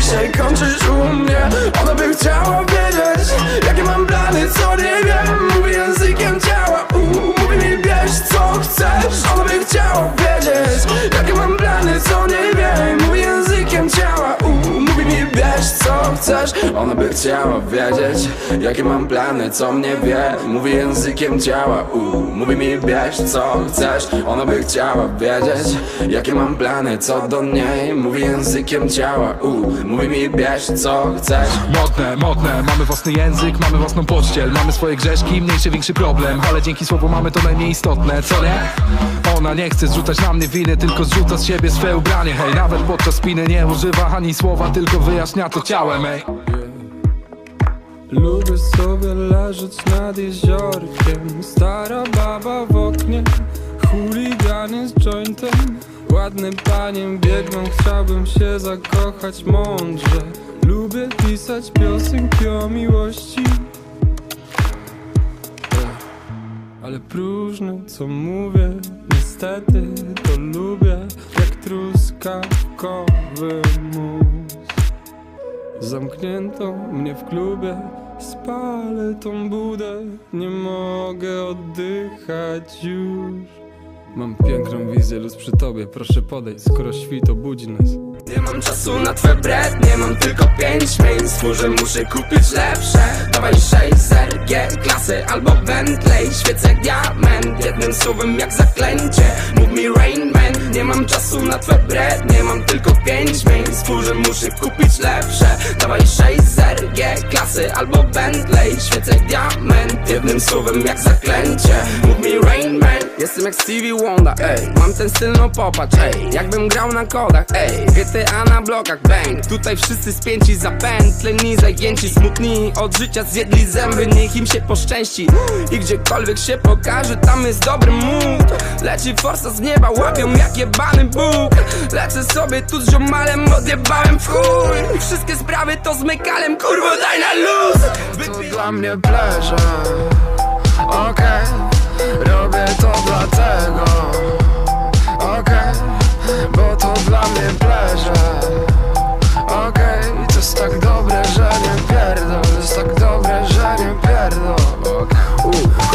dzisiaj kończysz u mnie. Ona by chciała wiedzieć Jakie mam plany, co nie wiem. Mówi językiem ciała. U, Mówi mi bierz co chcesz. Ona by chciała wiedzieć chcesz Ona by chciała wiedzieć Jakie mam plany, co mnie wie. Mówi językiem ciała u, Mówi mi bierz co chcesz. Ona by chciała wiedzieć Jakie mam plany, co do niej. Mówi językiem ciała u, Mówi mi bierz co chcesz. Modne, modne, mamy własny język, mamy własną pościel. Mamy swoje grzeszki, mniejszy, większy problem Ale dzięki słowu mamy to najmniej istotne, co nie? Ona nie chce zrzucać na mnie winy, tylko zrzuca z siebie swe ubranie Hej, nawet podczas spiny nie używa ani słowa, tylko wyjaśnia to ciałem, ej. Lubię sobie leżeć nad jeziorkiem. Stara baba w oknie Chuligany z jointem. Ładnym paniem biegną Chciałbym się zakochać mądrze. Lubię pisać piosenki o miłości. Ale próżne co mówię Niestety to lubię Jak truskawkowy mus. Zamknięto mnie w klubie Spalę tą budę Nie mogę oddychać już. Mam piękną wizję, luz przy tobie Proszę podejść, skoro świt obudzi nas. Nie mam czasu na twe bret, nie mam tylko pięć main Skórze muszę kupić lepsze. Dawaj 6 G albo Bentley Świecę jak diament, jednym słowem jak zaklęcie. Mów mi Rain Man, nie mam czasu na twe bret Nie mam tylko pięć main Skórze muszę kupić lepsze. Dawaj 6 Klasy albo Bentley. Świecę jak diament, jednym słowem jak zaklęcie. Mów mi Rain Man, jestem jak Stevie Wonder, ej. Mam ten styl, no popatrz, ej. Jakbym grał na kodach, ej. GTA na blokach, bang. Tutaj wszyscy spięci za pętleni Zajęci, smutni. Od życia Zjedli zęby, niech im się poszczęści. I gdziekolwiek się pokaże, tam jest dobry mood. Leci forsa z nieba, łapią jak jebany Bóg Lecę sobie tu z ziomalem, odjebałem w chuj. Wszystkie sprawy to z mekalem, kurwo daj na luz. To dla mnie pleasure, okej Robię to dlatego Okej,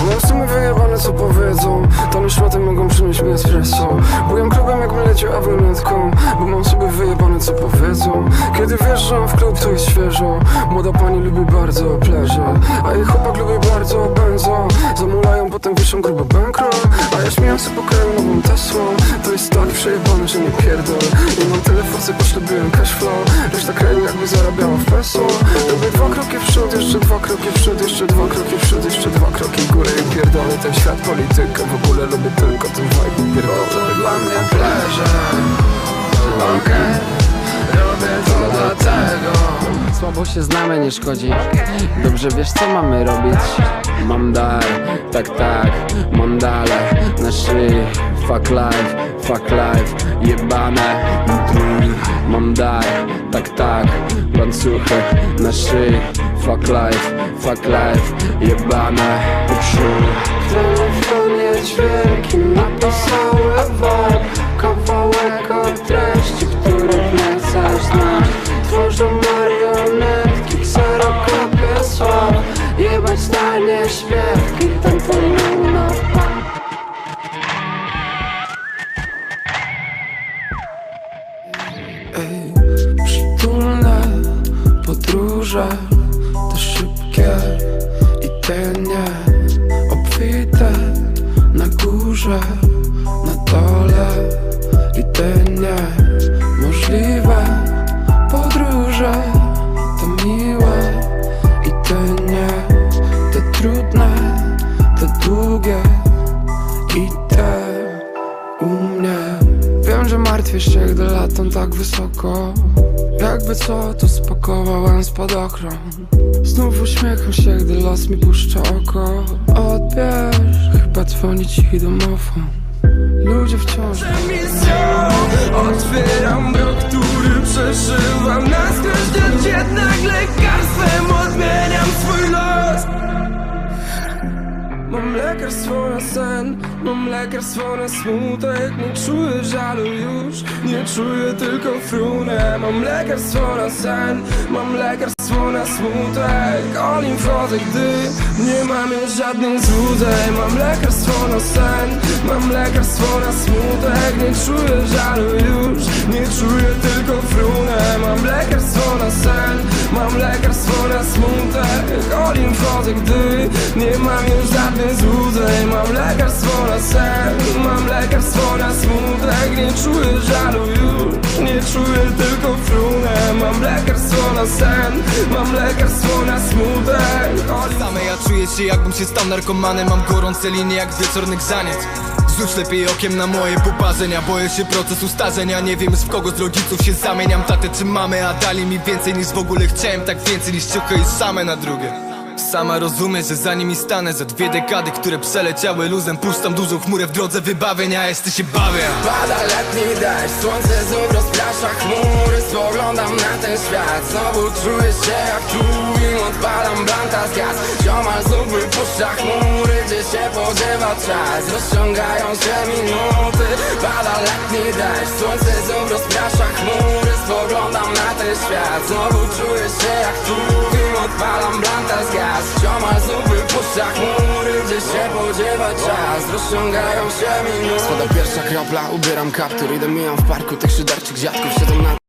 Mam w sumie wyjebane co powiedzą. Tam już szmaty mogą przynieść mi espresso Byłem klubem jakbym leciał awionetką Bo mam sobie wyjebane co powiedzą. Kiedy wjeżdżam w klub to jest świeżo. Młoda pani lubi bardzo pleże A jej chłopak lubi bardzo benzo. Zamulają, potem wieszą grubo bankroll A ja śmieję sobie po kraju nową To jest tak przejebane, że nie pierdol. I mam tyle forsy, poślebiłem cashflow Reszta kraju jakby zarabiała w peso. Robię dwa kroki w przód, jeszcze dwa kroki w przód Jeszcze dwa kroki w przód, pierdolę ten świat, politykę. W ogóle lubię tylko ten vibe Pierdolę. Dla mnie pleasure Okej, robię to dlatego. Słabo się znamy, nie szkodzi. Dobrze wiesz co mamy robić. Mam dar, tak tak. Mam dale na szyi. Fuck life, fuck life. Jebane. Mam dar, tak tak. Łańcuchy na szyi. Fuck life, fuck life Jebane. Uczuł Telefonie dźwięki napisały wam Kawałek od treści, których nie chcesz Tworzą marionetki, kserokopie słów Jebać zdanie śpiewki, ten twój monopol Ej, przytulne podróże Yeah. Że martwisz się, gdy latam tak wysoko. Jakby co, to spakowałem spadochron. Znów uśmiecham się, gdy los mi puszcza oko. Odbierz, chyba dzwoni ci domofon. Ludzie wciąż otwieram brok, który przeszywam na skroś jednak lekarstwem odmieniam swój Mam lekarstwo na sen, mam lekarstwo na smutek. Nie czuję żalu już, nie czuję tylko frunę. Mam lekarstwo na sen, mam lekarstwo na smutek. O nim wchodzę, gdy nie mam już żadnych złudzeń. Mam lekarstwo na sen, mam lekarstwo na smutek. Nie czuję żalu już, nie czuję tylko frunę. Mam lekarstwo na sen, Gdy nie mam już żadnych złudzeń. Mam lekarstwo na sen, mam lekarstwo na smutek. Nie czuję żalu już, nie czuję tylko frunę. Mam lekarstwo na sen, mam lekarstwo na smutek. Same ja czuję się jakbym się stał narkomanem. Mam gorące linie jak z zaniec Rzuć lepiej okiem na moje poparzenia. Boję się procesu starzenia Nie wiem w kogo z rodziców się zamieniam. Tatę czy mamy, a dali mi więcej niż w ogóle chciałem. Tak więcej niż ciuchy i same na drugie Sama rozumie, że za nimi stanę Za dwie dekady, które przeleciały luzem Puszczam dużą chmurę w drodze wybawień A jeszcze się bawię. Pada letni deszcz, słońce znów rozprasza chmury Spoglądam na ten świat, znowu czuję się jak tu Im odpalam blanta z gaz, ziomal znów wypuszcza chmury Gdzie się podziewa czas, rozciągają się minuty Pada letni deszcz, słońce znów rozprasza chmury Spoglądam na ten świat, znowu czuję się jak tu Im odpalam blanta z gaz, ziomal znów wypuszcza chmury Gdzie się podziewa czas, rozciągają się minuty. Spada pierwsza kropla, ubieram kaptur. Idę mijam w parku tych szyderczych dziadków. Siedzą na